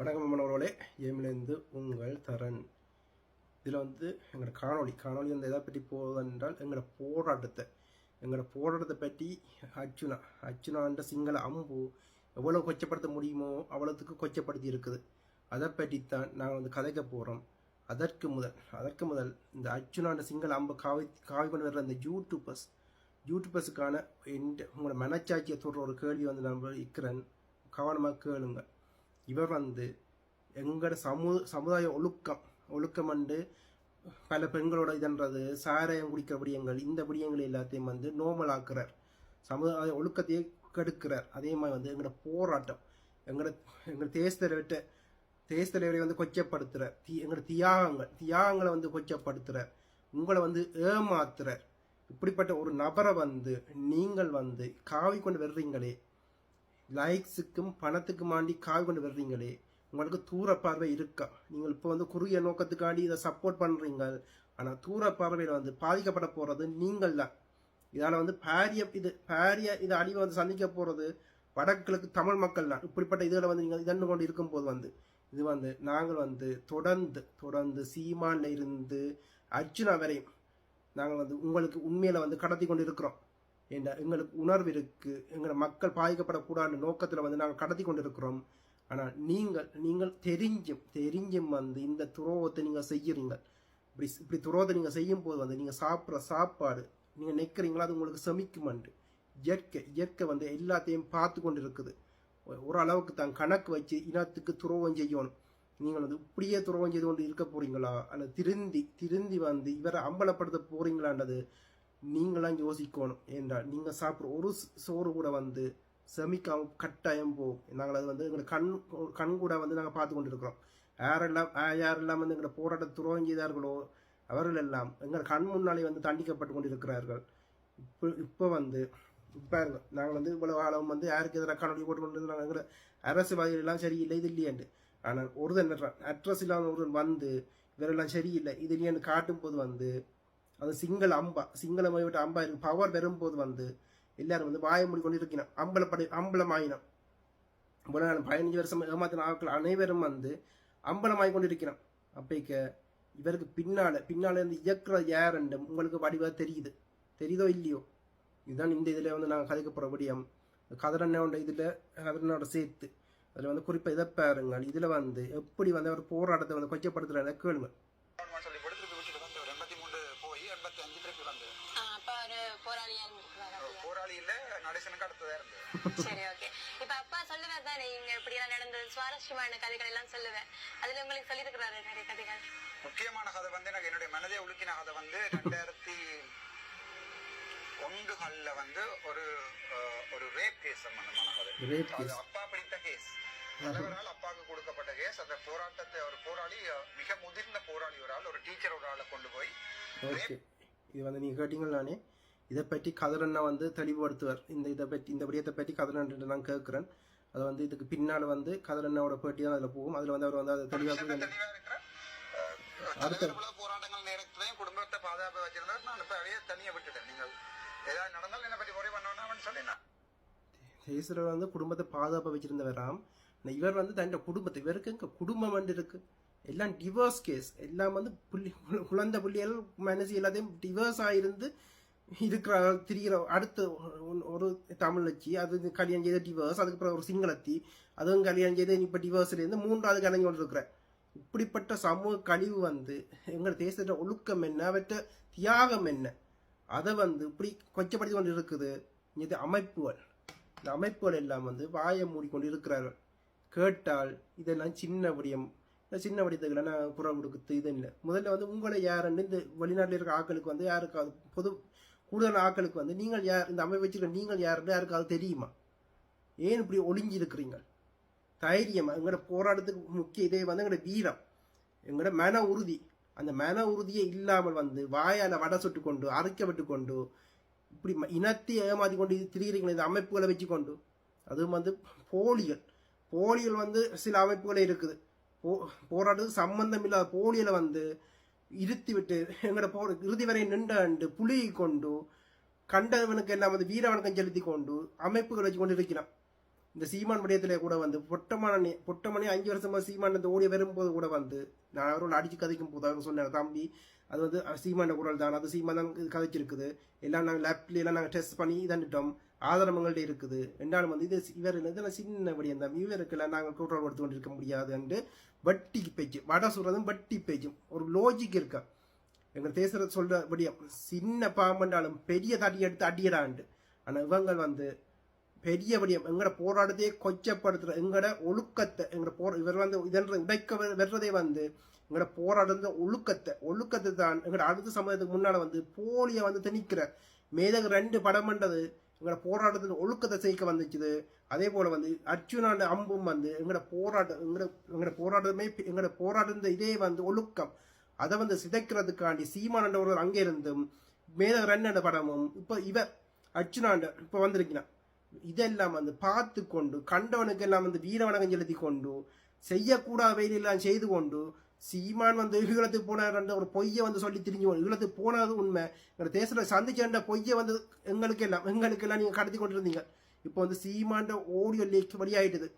வணக்கம் மாணவர்களே ஏமிலேருந்து உங்கள் தரன். இதில் வந்து எங்களோட காணொளி காணொளி வந்து எதை பற்றி போவதென்றால் எங்களோட போராட்டத்தை எங்களோட போராட்டத்தை பற்றி அர்ச்சுனா அர்ச்சுனான்ற சிங்கள அம்பு எவ்வளோ கொச்சப்படுத்த முடியுமோ அவ்வளோத்துக்கு கொச்சப்படுத்தி இருக்குது. அதை பற்றித்தான் நாங்கள் வந்து கதைக்க போகிறோம் அதற்கு முதல் அதற்கு முதல் இந்த அர்ச்சுனான்ற சிங்கள அம்பு காவி காவி கொண்டு வர்ற அந்த யூடியூபர்ஸ் யூடியூபர்ஸுக்கான எந்த உங்களோட மனச்சாட்சியை சொல்கிற ஒரு கேள்வி வந்து நான் இருக்கிறேன். கவனமாக கேளுங்கள் இவர் வந்து எங்களோட சமு சமுதாய ஒழுக்கம் ஒழுக்கம் வந்து பல பெண்களோட இதன்றது சாராயம் குடிக்கிற விடயங்கள் இந்த விடயங்கள் எல்லாத்தையும் வந்து நோமல் ஆக்குறார் சமுதாய ஒழுக்கத்தையே கெடுக்கிறார் அதே மாதிரி வந்து எங்களோட போராட்டம் எங்களோட எங்கள் தேசத்தலைவர்கிட்ட தேசத்தலைவரை வந்து கொச்சப்படுத்துறார் தி எங்களோட தியாகங்கள் தியாகங்களை வந்து கொச்சப்படுத்துறார் உங்களை வந்து ஏமாத்துறார் இப்படிப்பட்ட ஒரு நபரை வந்து நீங்கள் வந்து காவி கொண்டு வர்றீங்களே லைக்ஸுக்கும் பணத்துக்குமாண்டி கால் கொண்டு வர்றீங்களே உங்களுக்கு தூர பார்வை இருக்கா? நீங்கள் இப்போ வந்து குறுகிய நோக்கத்துக்காண்டி இதை சப்போர்ட் பண்ணுறீங்க ஆனால் தூர பார்வையில் வந்து பாதிக்கப்பட போகிறது நீங்கள் தான். இதால் வந்து பாரிய இது பாரிய இது அழிவை வந்து சந்திக்க போகிறது வடகிழக்கு தமிழ் மக்கள் தான். இப்படிப்பட்ட இதில் வந்து நீங்கள் இதன்னு கொண்டு இருக்கும்போது வந்து இது வந்து நாங்கள் வந்து தொடர்ந்து தொடர்ந்து சீமான்ல இருந்து அர்ஜுனா வரையும் நாங்கள் வந்து உங்களுக்கு உண்மையில வந்து கடத்தி கொண்டு இருக்கிறோம். என்ற எங்களுக்கு உணர்வு இருக்கு. எங்களை மக்கள் பாதிக்கப்படக்கூடாது நோக்கத்தில் வந்து நாங்கள் கடத்தி கொண்டு இருக்கிறோம் ஆனால் நீங்கள் நீங்கள் தெரிஞ்சும் தெரிஞ்சும் வந்து இந்த துரோகத்தை நீங்கள் செய்யறீங்க இப்படி இப்படி துரோகத்தை நீங்கள் செய்யும் போது வந்து நீங்கள் சாப்பிட்ற சாப்பாடு நீங்கள் நிற்கிறீங்களா அது உங்களுக்கு செமிக்குமண்டு இயற்கை இயற்கை வந்து எல்லாத்தையும் பார்த்து கொண்டு இருக்குது ஒரு அளவுக்கு தான் கணக்கு வச்சு இனத்துக்கு துரோகம் செய்யணும். நீங்கள் வந்து இப்படியே துரோகம் செய்து கொண்டு இருக்க போறீங்களா? அல்லது திருந்தி திருந்தி வந்து இவரை அம்பலப்படுத்த போறீங்களான்றது நீங்களாம் யோசிக்கணும். என்றால் நீங்கள் சாப்பிட்ற ஒரு சோறு கூட வந்து செமிக்காம கட்டாயம் போகும். நாங்கள் அது வந்து எங்களோட கண் கண் கூட வந்து நாங்கள் பார்த்து கொண்டு இருக்கிறோம் யாரெல்லாம் யாரெல்லாம் வந்து எங்களை போராட்ட துரோங்கியதார்களோ அவர்கள் எல்லாம் எங்கள் கண் முன்னாலே வந்து தண்டிக்கப்பட்டு கொண்டு இருக்கிறார்கள் இப்போ இப்போ வந்து இப்போ நாங்கள் வந்து இவ்வளோ காலம் வந்து யாருக்கு எதிராக கண்ணொடி போட்டு கொண்டு நாங்கள் எங்களை அரசியல்வாதிகள் எல்லாம் சரியில்லை இது இல்லையாண்டு ஆனால் ஒருதன் அட்ரஸ் இல்லாமல் ஒருவன் வந்து இவரெல்லாம் சரியில்லை இது இல்லையான்னு காட்டும் போது வந்து அது சிங்கள அம்பா சிங்கள விட்டு அம்பா இருக்கு. பவர் வரும்போது வந்து எல்லாரும் வந்து வாய மூடி கொண்டு இருக்கணும் அம்பலப்படி அம்பலம் ஆயினம் பதினஞ்சு வருஷம் ஏமாத்தின ஆட்கள் அனைவரும் வந்து அம்பலமாகி கொண்டு இருக்கணும் அப்பைக்க இவருக்கு பின்னால பின்னால இருந்து இயக்குற யாருண்டு உங்களுக்கு வடிவாக தெரியுது. தெரியுதோ இல்லையோ? இதுதான் இந்த இதில் வந்து நாங்கள் கதைக்கப்படுற விடியம். கதிரண்ணோட இதில் கதிரண்ணோட சேர்த்து. அதில் வந்து குறிப்பாக இதை பாருங்கள். இதில் வந்து எப்படி வந்து அவர் போராட்டத்தை வந்து கொச்சப்படுத்துற கேளுங்க கவர்மெண்ட் சொல்லி போட்டு திருப்பி வச்சுட்டு தான் ஒரு எண்பத்தி மூணு போய் எண்பத்தி அஞ்சு திருப்பி வந்து ஆ, அப்பா ஒரு போராளியா இருந்திருக்கிறாரு அப்படியா? போராளி நடேசனுக்கு அடுத்ததா இருந்து சரி ஓகே இப்ப அப்பா சொல்லுவேன் தானே இங்க இப்படி எல்லாம் நடந்தது சுவாரஸ்யமான கதைகள் எல்லாம் சொல்லுவேன் அதுல உங்களுக்கு சொல்லியிருக்கிறாரு நிறைய கதைகள். முக்கியமான கதை வந்து எனக்கு என்னுடைய மனதை உலுக்கின கதை வந்து ரெண்டாயிரத்தி ஒன்றுகள்ல வந்து ஒரு ஒரு ரேப் கேஸ் சம்பந்தமான கதை. அது. அப்பா பிடித்த கேஸ் தலைவரால் அப்பாவுக்கு கொடுக்கப்பட்ட கேஸ் அந்த போராட்டத்தை ஒரு போராளி மிக முதிர்ந்த போராளி ஒரு ஆள் ஒரு டீச்சர் ஒரு ஆளை கொண்டு போய் இது வந்து நீங்கள் கேட்டீங்களானே இதை பற்றி கதிரண்ணா வந்து தெளிவுபடுத்துவார். இந்த இதை பற்றி இந்த விடயத்தை பற்றி கதிரண்ணன் நான் கேட்குறேன். அது வந்து இதுக்கு பின்னால் வந்து கதிரண்ணாவோட பேட்டி தான் அதில் போகும். அதில் வந்து அவர் வந்து அதை தெளிவாக இவ்வளவு போராட்டங்கள் நேரத்திலையும் குடும்பத்தை பாதுகாப்பு வச்சிருந்தாரு நான் இப்ப அப்படியே தனியா விட்டுட்டேன். நீங்கள் ஏதாவது நடந்தாலும் என்ன பற்றி குறை பண்ணணும்னு சொல்லி நான் வந்து குடும்பத்தை பாதுகாப்பாக வச்சிருந்தவராம். இவர் வந்து தன் குடும்பத்தை இவருக்கு இங்க குடும்பம் வந்து இருக்கு. எல்லாம் டிவோர்ஸ் கேஸ் எல்லாம் வந்து புள்ளி குழந்தை புள்ளிகள் மனசு எல்லாத்தையும் டிவோர்ஸ் ஆயிருந்து இருக்கிற திரிகிற அடுத்த ஒரு ஒரு தமிழச்சி அது கல்யாணம் செய்த டிவோர்ஸ் அதுக்கப்புறம் ஒரு சிங்களத்தி அதுவும் கல்யாணம் செய்து இப்போ டிவர்ஸ்லேருந்து மூன்றாவது கலைஞர் கொண்டு இப்படிப்பட்ட சமூக கழிவு வந்து எங்கள் தேசத்தோட ஒழுக்கம் என்ன அவற்ற தியாகம் என்ன அதை வந்து இப்படி கொச்சப்படுத்தி கொண்டு இருக்குது இது அமைப்புகள். இந்த அமைப்புகள் எல்லாம் வந்து வாயை மூடிக்கொண்டு இருக்கிறார்கள் கேட்டால் இதெல்லாம் சின்ன விடயம். சின்ன விடயத்துக்கு நான் குரல் கொடுக்குது இது இல்லை. முதல்ல வந்து உங்களை யாருன்னு இந்த வெளிநாட்டில் இருக்க ஆட்களுக்கு வந்து யாருக்காவது பொது கூடுதல் ஆட்களுக்கு வந்து நீங்கள் யார் இந்த அமைப்பு வச்சிருக்க நீங்கள் யாருன்னு யாருக்காவது தெரியுமா? ஏன் இப்படி ஒளிஞ்சி இருக்கிறீங்க தைரியமா எங்களோட போராட்டத்துக்கு முக்கிய இதே வந்து எங்களோட வீரம் எங்களோட மன உறுதி. அந்த மன உறுதியே இல்லாமல் வந்து வாயால வடை சுட்டு கொண்டு அரைக்கப்பட்டு கொண்டு இப்படி ம- இனத்தை ஏமாத்தி கொண்டு திரிகிறீங்களே இந்த அமைப்புகளை வச்சு கொண்டு அதுவும் வந்து போலிகள் போலிகள் வந்து சில அமைப்புகளே இருக்குது. போ போராட்டத்துக்கு சம்பந்தம் இல்லாத போலியில் வந்து இருத்திவிட்டு விட்டு போற இறுதி வரை நின்று புலி கொண்டு கண்டவனுக்கு எல்லாம் வந்து வீர வணக்கம் செலுத்தி கொண்டு அமைப்புகள் வச்சு கொண்டு இருக்கிறான் இந்த சீமான் விடயத்திலே கூட வந்து பொட்டமான பொட்டமணி அஞ்சு வருஷமா சீமான் இந்த ஓடி வரும்போது கூட வந்து நான் அவரோட அடிச்சு கதைக்கும் போது அவங்க சொன்னார் தம்பி அது வந்து சீமான குரல் தான் அது சீமான் தான் கதைச்சிருக்குது. எல்லாம் நாங்கள் லேப்ல எல்லாம் நாங்கள் டெஸ்ட் பண்ணி இதாண்டுட்டோம். ஆதாரங்கள்ட்ட இருக்குது. ரெண்டாலும் வந்து இது இவர் இதெல்லாம் சின்ன விடயம் தான் இவருக்குல நாங்கள் குரல் கொடுத்து கொண்டிருக்க முடியாது என்று வட்டி பேச்சு வடை சொல்றதும் வட்டி பேச்சும் ஒரு லோஜிக் இருக்கா? எங்க தேசர சொல்ற விடயம் சின்ன பாம்பண்டாலும் பெரிய தடி எடுத்து அடியடாண்டு ஆனா இவங்க வந்து பெரிய விடயம் எங்கட போராட்டத்தையே கொச்சப்படுத்துற எங்கட ஒழுக்கத்தை எங்கட போற இவர் வந்து இதன்ற உடைக்க வர்றதே வந்து எங்கட போராட்ட ஒழுக்கத்தை ஒழுக்கத்தை தான் எங்கட அடுத்த சமயத்துக்கு முன்னால வந்து போலிய வந்து திணிக்கிற. மேதக ரெண்டு படம் பண்ணது எங்களோட போராட்டத்தில் ஒழுக்கத்தை சேர்க்க வந்துச்சுது. அதே போல் வந்து அர்ஜுனாண்ட அம்பும் வந்து எங்களோட போராட்டம் எங்களோட எங்களோட போராட்டமே எங்களோட போராட்டம் இதே வந்து ஒழுக்கம். அதை வந்து சிதைக்கிறதுக்காண்டி சீமானண்டவர்கள் அங்கே இருந்தும் மேதக ரன்னண்ட படமும் இப்போ இவர் அர்ஜுனாண்ட இப்போ வந்திருக்கிறான். இதெல்லாம் வந்து பார்த்து கொண்டு கண்டவனுக்கு எல்லாம் வந்து வீர வணக்கம் செலுத்தி கொண்டு செய்யக்கூடாத வேலையெல்லாம் செய்து கொண்டு சீமான் வந்து ஈழத்துக்கு போனார் ஒரு பொய்யை வந்து சொல்லி திரிஞ்சுவோம் கொண்டு ஈழத்துக்கு போனது உண்மை. எங்கள் தேசத்தில் சந்திச்ச பொய்யை வந்து எங்களுக்கு எல்லாம் எங்களுக்கு எல்லாம் நீங்கள் கடத்தி கொண்டிருந்தீங்க. இப்போ வந்து சீமாண்ட ஓடியோ லீக் வெளியாயிட்டுது.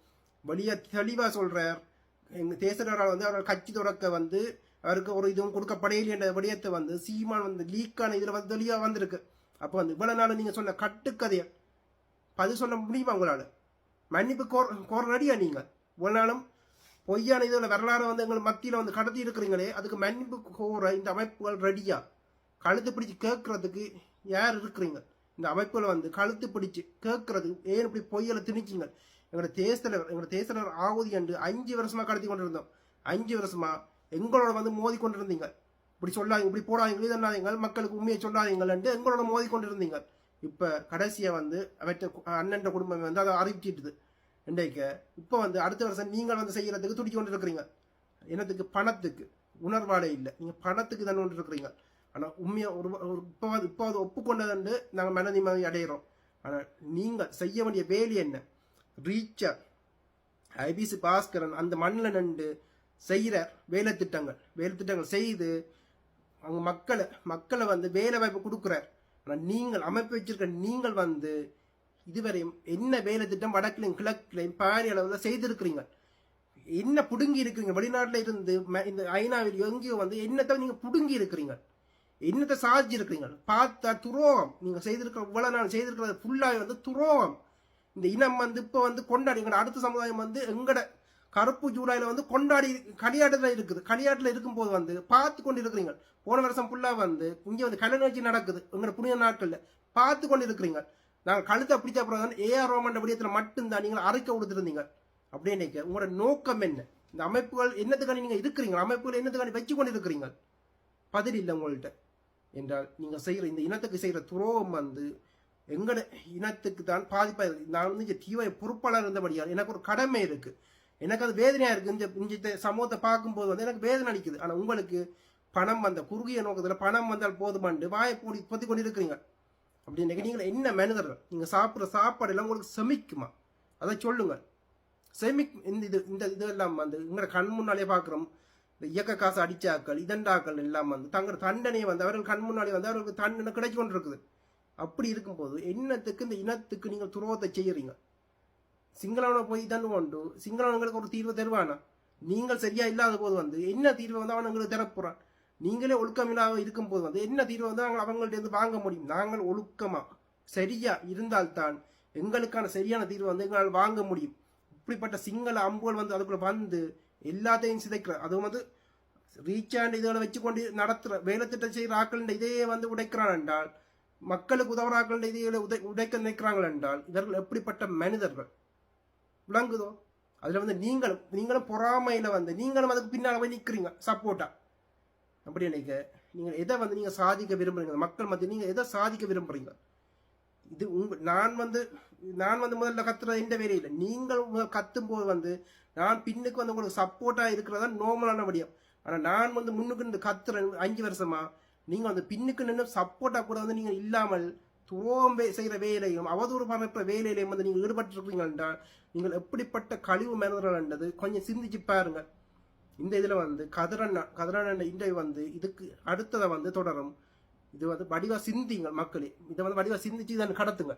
வெளியா தெளிவாக சொல்கிறார் எங்கள் தேசரால் வந்து அவர் கட்சி தொடக்க வந்து அவருக்கு ஒரு இதுவும் கொடுக்கப்படையில என்ற விடயத்தை வந்து சீமான் வந்து லீக்கான இதில் வந்து தெளிவாக வந்திருக்கு. அப்போ வந்து இவ்வளோ நாள் நீங்கள் சொன்ன கட்டுக்கதையை பதில் சொல்ல முடியுமா உங்களால்? மன்னிப்பு கோர் கோர நீங்கள் இவ்வளோ நாளும் பொய்யான இதில் வரலாறு வந்து எங்கள் மத்தியில் வந்து கடத்தி இருக்கிறீங்களே அதுக்கு மன்னிப்பு கோர இந்த அமைப்புகள் ரெடியா கழுத்து பிடிச்சு கேட்கறதுக்கு யார் இருக்கிறீங்க? இந்த அமைப்புகளை வந்து கழுத்து பிடிச்சு கேட்கறது ஏன் இப்படி பொய்யலை திணிச்சிங்க? எங்களோட தேசத்தலைவர் எங்களோட தேசத்தலைவர் ஆகுதி என்று அஞ்சு வருஷமா கடத்தி கொண்டிருந்தோம். அஞ்சு வருஷமா எங்களோட வந்து மோதி கொண்டிருந்தீங்க. இப்படி சொல்லாதீங்க இப்படி போடாதீங்க இது மக்களுக்கு உண்மையை சொல்லாதீங்கள்ன்ட்டு எங்களோட மோதி கொண்டிருந்தீங்க. இப்ப கடைசியை வந்து அவற்ற அண்ணன் குடும்பம் வந்து அதை அறிவிச்சிட்டுது. இன்றைக்கு இப்போ வந்து அடுத்த வருஷம் நீங்கள் வந்து செய்யறதுக்கு துடிச்சு கொண்டு இருக்கிறீங்க என்னத்துக்கு? பணத்துக்கு. உணர்வாடே இல்லை. நீங்கள் பணத்துக்கு தானே கொண்டு இருக்கிறீங்க உண்மையாக ஒரு ஒரு இப்போ இப்போ அது ஒப்புக்கொண்டதுண்டு நாங்கள் மன நிம்மதி அடையிறோம். ஆனால் நீங்கள் செய்ய வேண்டிய வேலை என்ன? ரீச்சர் ஐபிசி பாஸ்கரன் அந்த மண்ணில் நின்று செய்கிற வேலை திட்டங்கள். வேலை திட்டங்கள் செய்து அவங்க மக்களை மக்களை வந்து வேலை வாய்ப்பு கொடுக்குறார். ஆனால் நீங்கள் அமைப்பு வச்சிருக்க நீங்கள் வந்து இதுவரையும் என்ன வேலை திட்டம் வடக்கிலையும் கிழக்கிலையும் பாரிய அளவில் செய்திருக்கிறீங்க? என்ன புடுங்கி இருக்கிறீங்க? வெளிநாட்டில் இருந்து இந்த ஐநாவில் எங்கேயோ வந்து என்னத்தை நீங்கள் புடுங்கி இருக்கிறீங்க? என்னத்தை சாதிச்சு இருக்கிறீங்க? பார்த்தா துரோகம். நீங்கள் செய்திருக்கிற இவ்வளோ நாள் செய்திருக்கிறது ஃபுல்லாக வந்து துரோகம். இந்த இனம் வந்து இப்போ வந்து கொண்டாடி எங்களோட அடுத்த சமுதாயம் வந்து எங்களோட கருப்பு ஜூலையில் வந்து கொண்டாடி களியாட்டுல இருக்குது. களியாட்டில் இருக்கும்போது வந்து பார்த்து கொண்டு இருக்கிறீங்க போன வருஷம் ஃபுல்லாக வந்து இங்கே வந்து கலை நிகழ்ச்சி நடக்குது. எங்களோட புனித நாட்களில் பார்த்து கொண்டு இருக்கிறீங்க நாங்கள் கழுத்தை பிடிச்ச அப்புறம் ஏஆர் ரோமன் விடயத்தில் மட்டும்தான் நீங்கள் அரைக்க கொடுத்துருந்தீங்க. அப்படியே நினைக்க உங்களோட நோக்கம் என்ன? இந்த அமைப்புகள் என்னத்துக்காண்டி நீங்கள் இருக்கிறீங்க? அமைப்புகள் என்னத்துக்காண்டி வச்சு கொண்டு இருக்கிறீங்க பதில் இல்லை உங்கள்கிட்ட என்றால் நீங்கள் செய்கிற இந்த இனத்துக்கு செய்கிற துரோகம் வந்து எங்கட இனத்துக்கு தான் பாதிப்பாக இருக்குது நான் வந்து இங்கே தீவிர பொறுப்பாளர் இருந்தபடியால் எனக்கு ஒரு கடமை இருக்குது எனக்கு அது வேதனையாக இருக்குது இந்த இந்த சமூகத்தை பார்க்கும்போது வந்து எனக்கு வேதனை அளிக்குது. ஆனால் உங்களுக்கு பணம் வந்த குறுகிய நோக்கத்தில் பணம் வந்தால் போதுமாண்டு வாயை பூடி பொத்தி கொண்டு இருக்கிறீங்க அப்படின்னு நீங்கள் என்ன மனிதர்கள் நீங்கள் சாப்பிட்ற சாப்பாடு எல்லாம் உங்களுக்கு செமிக்குமா? அதை சொல்லுங்கள் செமிக் இந்த இது இந்த இதெல்லாம் வந்து எங்களை கண் முன்னாலே பார்க்குறோம் இந்த இயக்க காசு அடிச்சாக்கள் இதண்டாக்கள் எல்லாம் வந்து தங்கள் தண்டனையை வந்து அவர்கள் கண் முன்னாலே வந்து அவர்களுக்கு தண்டனை கிடைச்சு கொண்டு இருக்குது அப்படி இருக்கும்போது என்னத்துக்கு இந்த இனத்துக்கு நீங்கள் துரோகத்தை செய்கிறீங்க சிங்களவனை போய் தான் கொண்டு சிங்களவனுங்களுக்கு ஒரு தீர்வு தருவானா? நீங்கள் சரியா இல்லாத போது வந்து என்ன தீர்வு வந்து அவன் உங்களுக்கு தரப்போறான்? நீங்களே ஒழுக்கம் இருக்கும்போது வந்து என்ன தீர்வு வந்து நாங்கள் அவங்கள்ட்ட இருந்து வாங்க முடியும்? நாங்கள் ஒழுக்கமா சரியா இருந்தால்தான் எங்களுக்கான சரியான தீர்வு வந்து எங்களால் வாங்க முடியும். இப்படிப்பட்ட சிங்கள அம்புகள் வந்து அதுக்குள்ள வந்து எல்லாத்தையும் சிதைக்கிற அதுவும் வந்து ரீச் அண்ட் இதோட வச்சு கொண்டு நடத்துற வேலை திட்டம் செய்கிற ஆக்கள் இதையே வந்து உடைக்கிறான் என்றால் மக்களுக்கு உதவுற ஆக்கள் இதையே உதை உடைக்க நினைக்கிறாங்கள் என்றால் இவர்கள் எப்படிப்பட்ட மனிதர்கள்? விளங்குதோ? அதுல வந்து நீங்களும் நீங்களும் பொறாமையில வந்து நீங்களும் அதுக்கு பின்னால போய் நிக்கிறீங்க சப்போர்ட்டா அப்படி நினைக்க நீங்கள் எதை வந்து நீங்கள் சாதிக்க விரும்புறீங்க? மக்கள் மத்தியில் நீங்கள் எதை சாதிக்க விரும்புறீங்க? இது உங்க நான் வந்து நான் வந்து முதல்ல கத்துறது எந்த வேலையும் இல்லை. நீங்கள் முதல் கத்தும் போது வந்து நான் பின்னுக்கு வந்து உங்களுக்கு சப்போர்ட்டாக இருக்கிறதா நோமலான முடியும் ஆனால் நான் வந்து முன்னுக்கு நின்று கத்துறேன் அஞ்சு வருஷமா நீங்கள் வந்து பின்னுக்கு நின்று சப்போர்ட்டாக கூட வந்து நீங்கள் இல்லாமல் துரோகம் வே- செய்யற வேலையும் அவதூறு பரப்புற வேலையிலையும் வந்து நீங்கள் ஈடுபட்டு என்றால் நீங்கள் எப்படிப்பட்ட கழிவு மனிதர்கள் என்றது கொஞ்சம் சிந்திச்சு பாருங்கள். இந்த இதில் வந்து கதிரண்ண கதிரண்ண இன்றைய வந்து இதுக்கு அடுத்ததை வந்து தொடரும். இது வந்து வடிவா சிந்திங்க மக்களே. இதை வந்து வடிவா சிந்திச்சு இதை கடத்துங்க